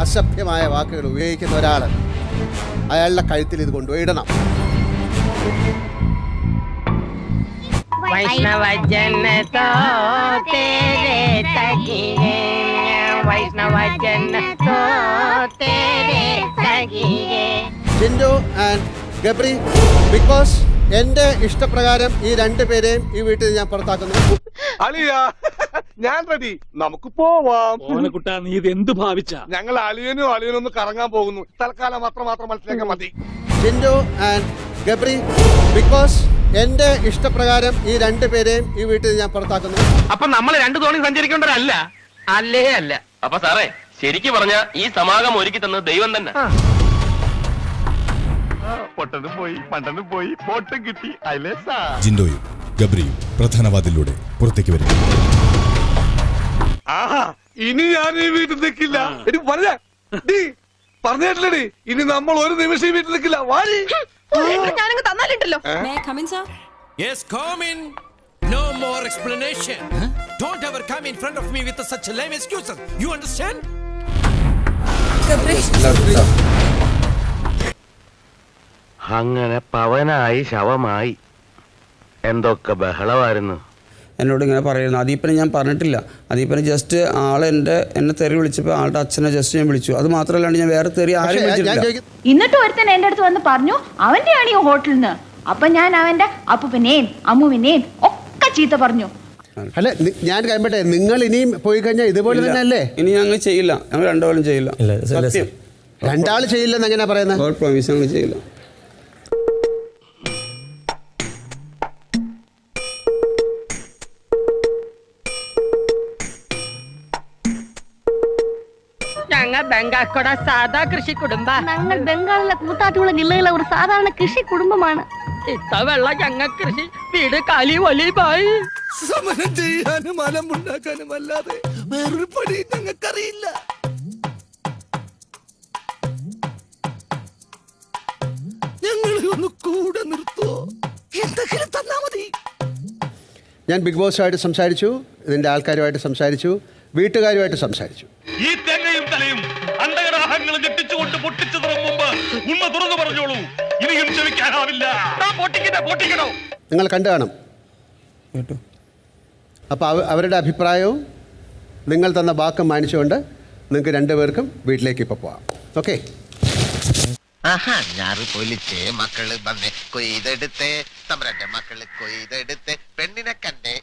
അസഭ്യമായ വാക്കുകൾ ഉപയോഗിക്കുന്ന ഒരാൾ അയാളുടെ കഴുത്തിൽ ഇത് കൊണ്ടുപോയി ഇടണം. വൈഷ്ണവജനതോ തേരെ തകിയേ വൈഷ്ണവജനതോ തേരെ തകിയേ Jinto and Gabri Bigg Boss എന്റെ ഇഷ്ടപ്രകാരം ഈ രണ്ടു പേരെയും ഈ വീട്ടിൽ ഞാൻ പുറത്താക്കുന്നു. ഞാൻ റെഡി നമുക്ക് പോവാം. ഓനക്കുട്ടാ നീ ഇത് എന്ത് ഭാവിച്ച? ഞങ്ങൾ അളിയനും അളിയനും ഒന്ന് കറങ്ങാൻ പോകുന്നു. തൽക്കാലം മാത്രം മാത്രം മനസ്സിലാക്കാൻ മതി. ജിൻഡു ആൻഡ് ഗബ്രി ബിക്കോസ് എന്റെ ഇഷ്ടപ്രകാരം ഈ രണ്ടു പേരെയും ഈ വീട്ടിൽ ഞാൻ പുറത്താക്കുന്നു. അപ്പൊ നമ്മൾ രണ്ടു തോണി സഞ്ചരിക്കേണ്ടവരല്ല? അല്ലേ അല്ല. അപ്പൊ സാറേ ശരിക്കും പറഞ്ഞ ഈ സമാഗം ഒരുക്കി തന്നത് ദൈവം തന്നെ. പൊട്ടനും പോയി മണ്ടനും പോയി കിട്ടി. ജിൻഡോയും ഗബ്രിയും പ്രധാനവാതിലൂടെ പുറത്തേക്ക് വരും ആഹാ ഇനി ഞാൻ ഈ വീട്ടിൽ നിൽക്കില്ല. എടി പറഞ്ഞ. പറഞ്ഞിട്ടില്ലടി. ഇനി നമ്മൾ ഒരു നിമിഷം ഈ വീട്ടിൽ നിൽക്കില്ല. വാടി ഞാനങ്ങ് in. No more explanation. Don't ever come in front of me with such lame excuses. You understand? അങ്ങനെ പവനായി ശവമായി. എന്തൊക്കെ ബഹളമായിരുന്നു. എന്നോട് ഇങ്ങനെ പറയുന്നു. അതീപ്പനെ ഞാൻ പറഞ്ഞിട്ടില്ല. അതീപ്പനെ ജസ്റ്റ് ആളെന്റെ എന്നെ തെറി വിളിച്ചപ്പോൾ ആളുടെ അച്ഛനെ ജസ്റ്റ് ഞാൻ വിളിച്ചു. അത് മാത്രമല്ലാണ്ട് ഞാൻ വേറെ തെറി ആരും വിളിച്ചിട്ടില്ല. എന്നിട്ട് ഒരുത്തൻ എന്റെ അടുത്ത് വന്ന് പറഞ്ഞു അവന്റെയാണ് ഈ ഹോട്ടലിൽ നിന്ന് അപ്പൊ ഞാൻ അവന്റെ അപ്പുവിനെയും അമ്മുവിനെയും ഒക്കെ ചീത്ത പറഞ്ഞു. അല്ല ഞാൻ കഴിയട്ടെ നിങ്ങൾ ഇനിയും പോയി കഴിഞ്ഞാൽ ഇതുപോലെ തന്നെ അല്ലേ ഇനി ഞങ്ങൾ ചെയ്യില്ല. ഞങ്ങൾ രണ്ടുപോലും ചെയ്യില്ല. രണ്ടാൾ ചെയ്യില്ലെന്ന് എങ്ങനെയാ പറയുന്നത് ഗോഡ് ഞങ്ങൾ ബംഗാക്കോട സാധാ കൃഷി കുടുംബ. ഞങ്ങൾ ബംഗാളിലെ കൂത്താറ്റുള്ള ജില്ലയിലെ ഒരു സാധാരണ കൃഷി കുടുംബമാണ്. ഇത്ത വെള്ള ഞങ്ങൾ കൃഷി വീട് കാലി ഒലിവായി സമരം ചെയ്യാനും മലമുണ്ടാക്കാനും അല്ലാതെ വേറൊരു പണി ഞങ്ങൾക്കറിയില്ല. ഞങ്ങളെ ഒന്ന് കൂടെ നിർത്തോ. എന്തെങ്കിലും തന്നാ മതി. ഞാൻ ബിഗ് ബോസുമായിട്ട് സംസാരിച്ചു ഇതിന്റെ ആൾക്കാരുമായിട്ട് സംസാരിച്ചു. വീട്ടുകാരുമായിട്ട് സംസാരിച്ചു. ഈ തേങ്ങയും തലയും അണ്ടകടാഹങ്ങളും ഞെട്ടിച്ചുകൊണ്ട് പൊട്ടിച്ചു തുറം മുമ്പ് ഉണ്മ തുറന്നു പറഞ്ഞോളൂ. ഇനിയും ക്ഷമിക്കാനാവില്ല. പൊട്ടിക്കണോ നിങ്ങൾ കണ്ടു കാണും. കേട്ടോ. അപ്പോൾ അവരുടെ അഭിപ്രായവും നിങ്ങൾ തന്ന വാക്കും മാനിച്ചുകൊണ്ട് നിങ്ങൾക്ക് രണ്ടുപേർക്കും വീട്ടിലേക്ക് ഇപ്പോൾ പോവാം. ഓക്കെ? ആഹാ ഞാറ് പൊലിച്ചേ മക്കൾ വന്ന് കൊയ്തെടുത്തേ. മക്കൾ കൊയ്തെടുത്ത്. പെണ്ണിനെ കണ്ടേ.